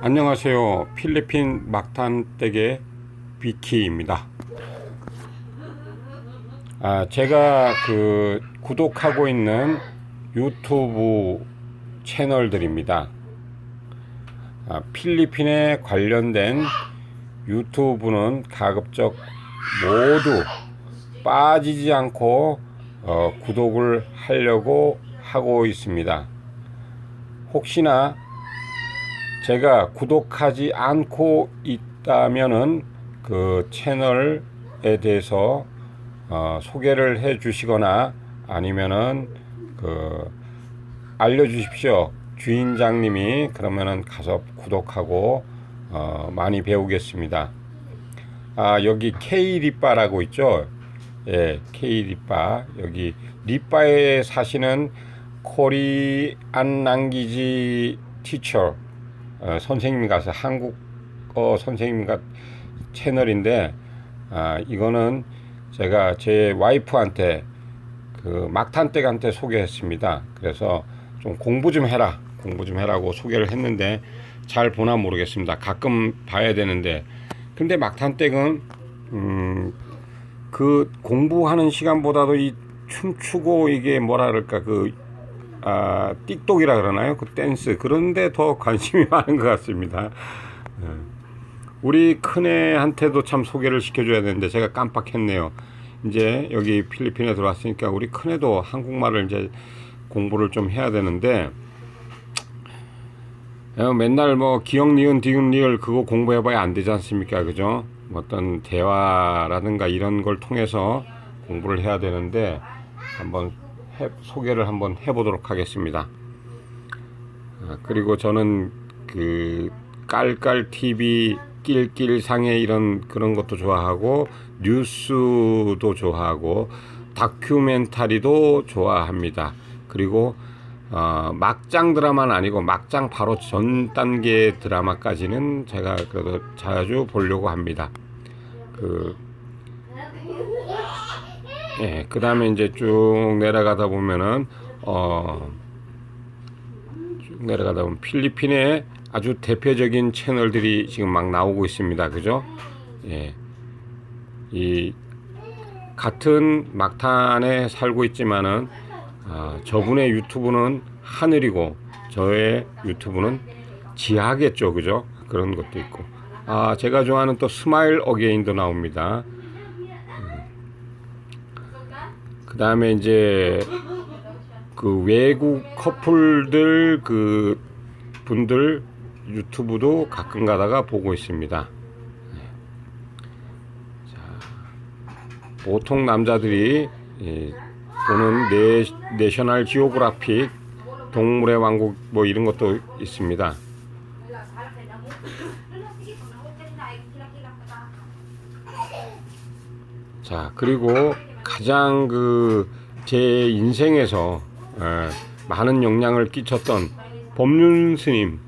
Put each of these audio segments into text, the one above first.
안녕하세요. 필리핀 막탄댁의 비키입니다. 아, 제가 그 구독하고 있는 유튜브 채널들입니다. 아, 필리핀에 관련된 유튜브는 가급적 모두 빠지지 않고 어, 구독을 하려고 하고 있습니다. 혹시나 제가 구독하지 않고 있다면은 그 채널에 대해서 어, 소개를 해 주시거나 아니면은 그 알려 주십시오. 주인장님이 그러면은 가서 구독하고 어, 많이 배우겠습니다. 아, 여기 K 리바라고 있죠. 예, K 리바. 여기 리바에 사시는 코리안 랑기지 티처 어, 선생님 가서 한국어 선생님 가 채널인데 아, 이거는 제가 제 와이프한테 그 막탄댁한테 소개했습니다. 그래서 좀 공부 좀 해라. 공부 좀 해라고 소개를 했는데 잘 보나 모르겠습니다. 가끔 봐야 되는데 근데 막탄댁은 음, 그 공부하는 시간보다도 이 춤추고 이게 뭐라 그럴까 그 아, 띡똑이라 그러나요? 그 댄스 그런데 더 관심이 많은 것 같습니다. 예. 우리 큰애한테도 참 소개를 시켜줘야 되는데 제가 깜빡했네요. 이제 여기 필리핀에 들어왔으니까 우리 큰애도 한국말을 이제 공부를 좀 해야 되는데 어, 맨날 뭐 기억 니은 디귿 리을 그거 공부해봐야 안 되지 않습니까? 그죠? 뭐 어떤 대화라든가 이런 걸 통해서 공부를 해야 되는데 한번 해, 소개를 한번 해보도록 하겠습니다. 아, 그리고 저는 그 깔깔 TV 낄낄상해 이런 그런 것도 좋아하고 뉴스도 좋아하고 다큐멘터리도 좋아합니다. 그리고 어, 막장 드라마는 아니고 막장 바로 전 단계 드라마까지는 제가 그래도 자주 보려고 합니다. 그 예, 그 다음에 이제 쭉 내려가다 보면은, 어, 쭉 내려가다 보면 필리핀의 아주 대표적인 채널들이 지금 막 나오고 있습니다. 그죠? 예. 이, 같은 막탄에 살고 있지만은, 아, 저분의 유튜브는 하늘이고, 저의 유튜브는 지하겠죠. 그죠? 그런 것도 있고. 아, 제가 좋아하는 또 스마일 어게인도 나옵니다. 그 다음에 이제 그 외국 커플들 그 분들 유튜브도 가끔 가다가 보고 있습니다. 네. 자, 보통 남자들이 예, 보는 내, 내셔널 지오그라픽 동물의 왕국 뭐 이런 것도 있습니다. 자 그리고 가장 그 제 인생에서 에, 많은 영향을 끼쳤던 법륜 스님,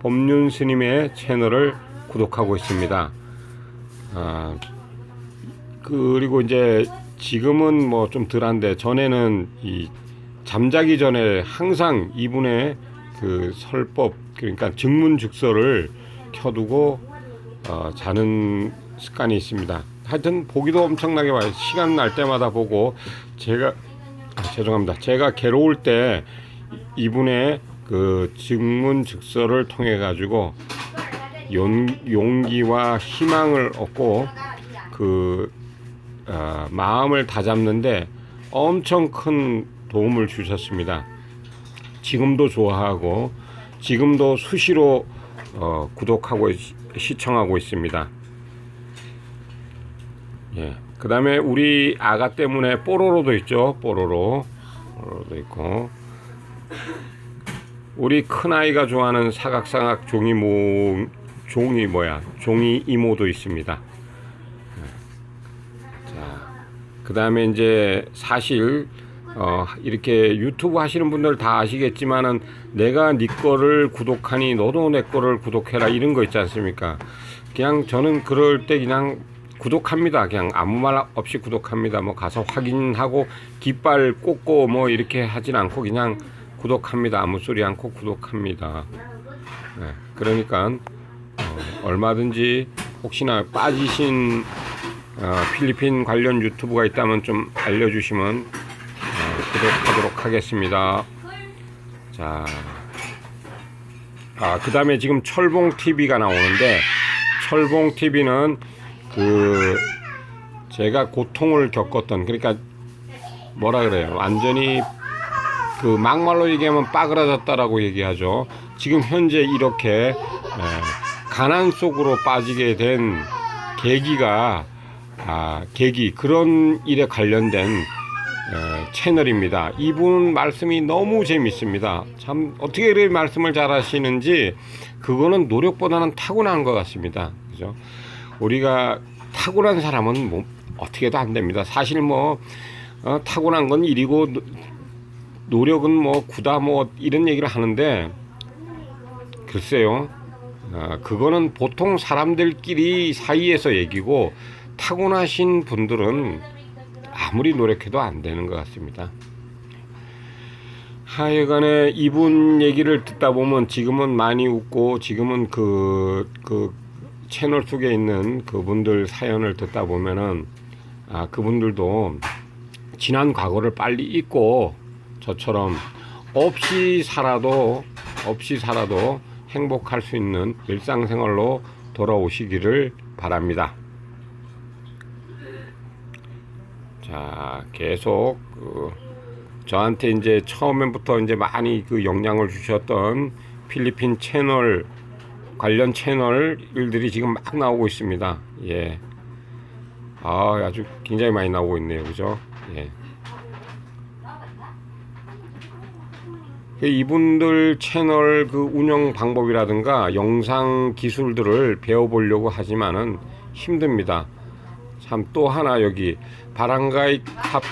법륜 스님의 채널을 구독하고 있습니다. 아, 그리고 이제 지금은 뭐 좀 덜한데 전에는 이 잠자기 전에 항상 이분의 그 설법 그러니까 증문즉서를 켜두고 어, 자는 습관이 있습니다. 하여튼 보기도 엄청나게 많아요. 시간 날 때마다 보고 제가 아, 죄송합니다. 제가 괴로울 때 이분의 그 증문즉서를 통해 가지고 용기와 희망을 얻고 그 어, 마음을 다잡는데 엄청 큰 도움을 주셨습니다. 지금도 좋아하고 지금도 수시로 어, 구독하고 시청하고 있습니다. 예. 그 다음에 우리 아가 때문에 뽀로로도 있죠. 뽀로로. 뽀로로도 있고. 우리 큰아이가 좋아하는 사각사각 종이 모, 종이 뭐야. 종이 이모도 있습니다. 예. 자. 그 다음에 이제 사실, 어, 이렇게 유튜브 하시는 분들 다 아시겠지만은 내가 네 거를 구독하니 너도 내 거를 구독해라 이런 거 있지 않습니까? 그냥 저는 그럴 때 그냥 구독합니다. 그냥 아무 말 없이 구독합니다. 뭐 가서 확인하고 깃발 꽂고 뭐 이렇게 하진 않고 그냥 구독합니다. 아무 소리 않고 구독합니다. 네, 그러니까 얼마든지 혹시나 빠지신 어, 필리핀 관련 유튜브가 있다면 좀 알려주시면 어, 구독하도록 하겠습니다. 자, 아, 그 다음에 지금 철봉 TV가 나오는데, 철봉 TV는 그, 제가 고통을 겪었던, 그러니까 뭐라 그래요. 완전히 그 막말로 얘기하면 빠그라졌다라고 얘기하죠. 지금 현재 이렇게 에, 가난 속으로 빠지게 된 계기가 아, 계기 그런 일에 관련된 에, 채널입니다. 이분 말씀이 너무 재밌습니다. 참 어떻게 이렇게 말씀을 잘 하시는지 그거는 노력보다는 타고난 것 같습니다. 그죠? 우리가 타고난 사람은 뭐 어떻게도 안 됩니다. 사실 뭐 어, 타고난 건 일이고 노- 노력은 뭐 구다 뭐 이런 얘기를 하는데 글쎄요. 아, 그거는 보통 사람들끼리 사이에서 얘기고 타고나신 분들은 아무리 노력해도 안 되는 것 같습니다. 하여간에 이분 얘기를 듣다 보면 지금은 많이 웃고 지금은 그, 그 채널 속에 있는 그분들 사연을 듣다 보면은 아, 그분들도 지난 과거를 빨리 잊고 저처럼 없이 살아도 없이 살아도 행복할 수 있는 일상생활로 돌아오시기를 바랍니다. 자, 계속 그 저한테 이제 처음부터 이제 많이 그 영향을 주셨던 필리핀 채널 관련 채널 일들이 지금 막 나오고 있습니다. 예. 아, 아주 굉장히 많이 나오고 있네요. 그죠? 예. 그 이분들 채널 그 운영 방법이라든가 영상 기술들을 배워보려고 하지만은 힘듭니다. 참 또 하나 여기 바랑가이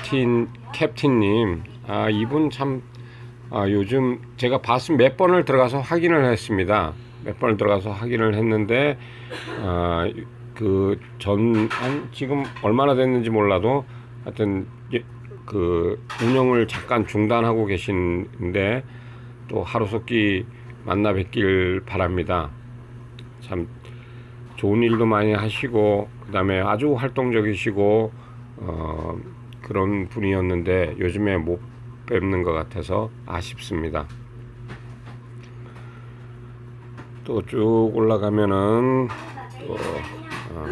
캡틴 캡틴님 아 이분 참 아, 요즘 제가 봤으면 몇 번을 들어가서 확인을 했습니다. 몇 번을 들어가서 확인을 했는데 아, 그전 한 지금 얼마나 됐는지 몰라도 하여튼 예, 그 운영을 잠깐 중단하고 계신데 또 하루속히 만나 뵙길 바랍니다. 참 좋은 일도 많이 하시고 그다음에 아주 활동적이시고 어, 그런 분이었는데 요즘에 못 뵙는 것 같아서 아쉽습니다. 또 쭉 올라가면은 또 어,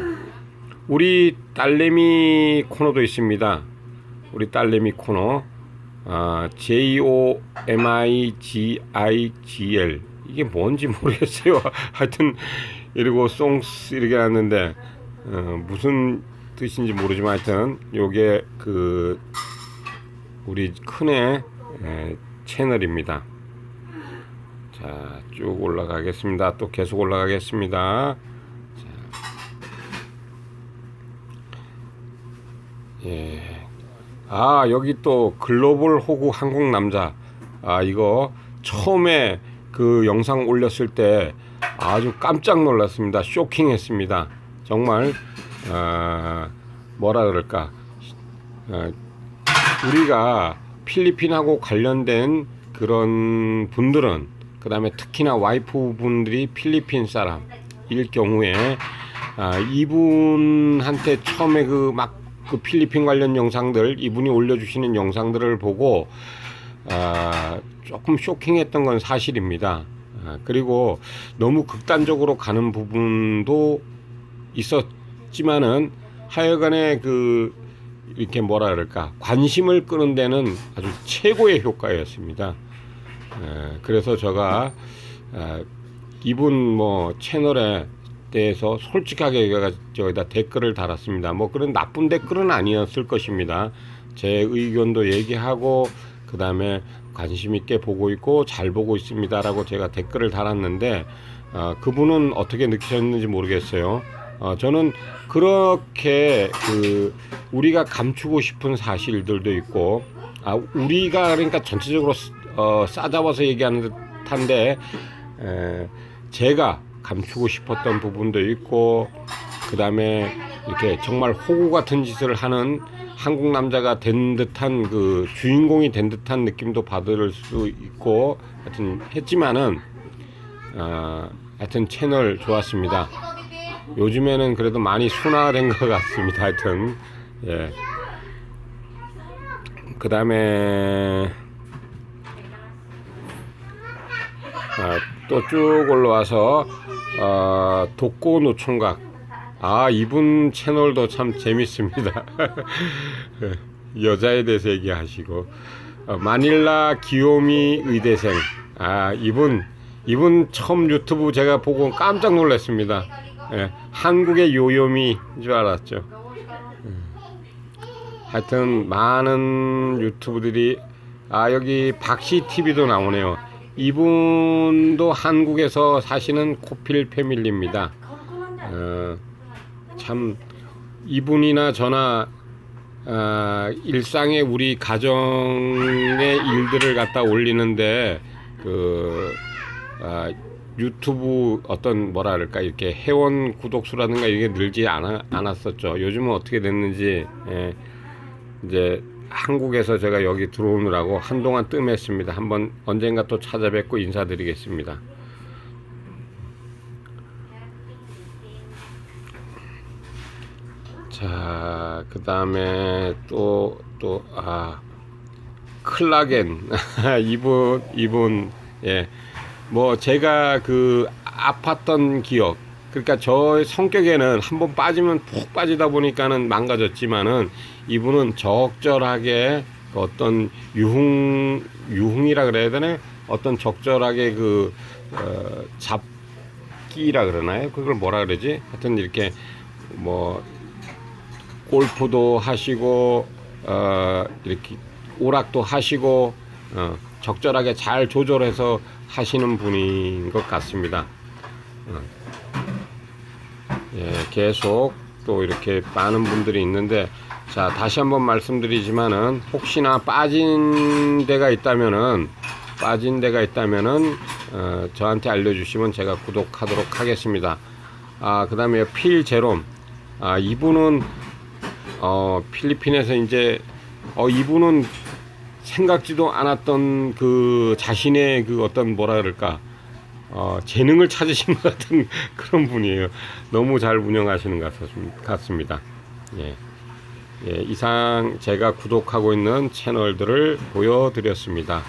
우리 딸내미 코너도 있습니다. 우리 딸내미 코너 아, J O M I G I G L 이게 뭔지 모르겠어요. 하여튼 이러고 송스 이렇게 하는데 어, 무슨 뜻인지 모르지만 하여튼 요게 그 우리 큰애 에, 채널입니다. 자, 쭉 올라가겠습니다. 또 계속 올라가겠습니다. 자. 예. 아, 여기 또 글로벌 호구 한국 남자. 아, 이거 처음에 그 영상 올렸을 때 아주 깜짝 놀랐습니다. 쇼킹했습니다. 정말 아, 뭐라 그럴까? 아, 우리가 필리핀하고 관련된 그런 분들은 그 다음에 특히나 와이프 분들이 필리핀 사람일 경우에 아, 이분한테 처음에 그막그 필리핀 관련 영상들 이분이 올려주시는 영상들을 보고 아, 조금 쇼킹했던 건 사실입니다. 아, 그리고 너무 극단적으로 가는 부분도 있었지만은 하여간에 그 이렇게 뭐라 그럴까 관심을 끄는 데는 아주 최고의 효과였습니다. 에, 그래서 제가 에, 이분 뭐 채널에 대해서 솔직하게 저기다 댓글을 달았습니다. 뭐 그런 나쁜 댓글은 아니었을 것입니다. 제 의견도 얘기하고 그 다음에 관심 있게 보고 있고 잘 보고 있습니다라고 제가 댓글을 달았는데 어, 그분은 어떻게 느끼셨는지 모르겠어요. 어, 저는 그렇게 그 우리가 감추고 싶은 사실들도 있고 아 우리가 그러니까 전체적으로 어, 싸잡아서 얘기하는 듯한데 에, 제가 감추고 싶었던 부분도 있고 그 다음에 이렇게 정말 호구 같은 짓을 하는 한국 남자가 된 듯한 그 주인공이 된 듯한 느낌도 받을 수 있고 하여튼 했지만은 어, 하여튼 채널 좋았습니다. 요즘에는 그래도 많이 순화된 것 같습니다. 하여튼 예. 그 다음에 아, 또쭉 올라와서 어, 독고 노총각. 아 이분 채널도 참 재밌습니다. 여자에 대해서 얘기하시고. 어, 마닐라 귀요미 의대생. 아 이분 이분 처음 유튜브 제가 보고 깜짝 놀랐습니다. 예, 한국의 요요미인 줄 알았죠. 하여튼 많은 유튜브들이 아 여기 박씨 TV도 나오네요. 이분도 한국에서 사시는 코필 패밀리입니다. 어, 참 이분이나 저나 아, 일상의 우리 가정의 일들을 갖다 올리는데 그 아, 유튜브 어떤 뭐라 그럴까 이렇게 회원 구독 수라든가 이게 늘지 않아, 않았었죠. 요즘은 어떻게 됐는지 예, 이제 한국에서 제가 여기 들어오느라고 한동안 뜸했습니다. 한번 언젠가 또 찾아뵙고 인사드리겠습니다. 자, 그 다음에 또, 또, 아, 클라겐. 이분, 이분, 예. 뭐, 제가 그 아팠던 기억. 그러니까 저 성격에는 한번 빠지면 푹 빠지다 보니까는 망가졌지만은 이분은 적절하게 그 어떤 유흥, 유흥이라 그래야 되나? 어떤 적절하게 그, 어, 잡기라 그러나요? 그걸 뭐라 그러지? 하여튼 이렇게 뭐, 골프도 하시고 어 이렇게 오락도 하시고 어 적절하게 잘 조절해서 하시는 분인 것 같습니다. 어. 예, 계속 또 이렇게 많은 분들이 있는데 자 다시 한번 말씀드리지만은 혹시나 빠진 데가 있다면은 빠진 데가 있다면은 어, 저한테 알려주시면 제가 구독하도록 하겠습니다. 아 그 다음에 필 제롬 아 이분은 어, 필리핀에서 이제 어, 이분은 생각지도 않았던 그 자신의 그 어떤 뭐라 그럴까 어, 재능을 찾으신 것 같은 그런 분이에요. 너무 잘 운영하시는 것 같습- 같습니다. 예. 예, 이상 제가 구독하고 있는 채널들을 보여드렸습니다.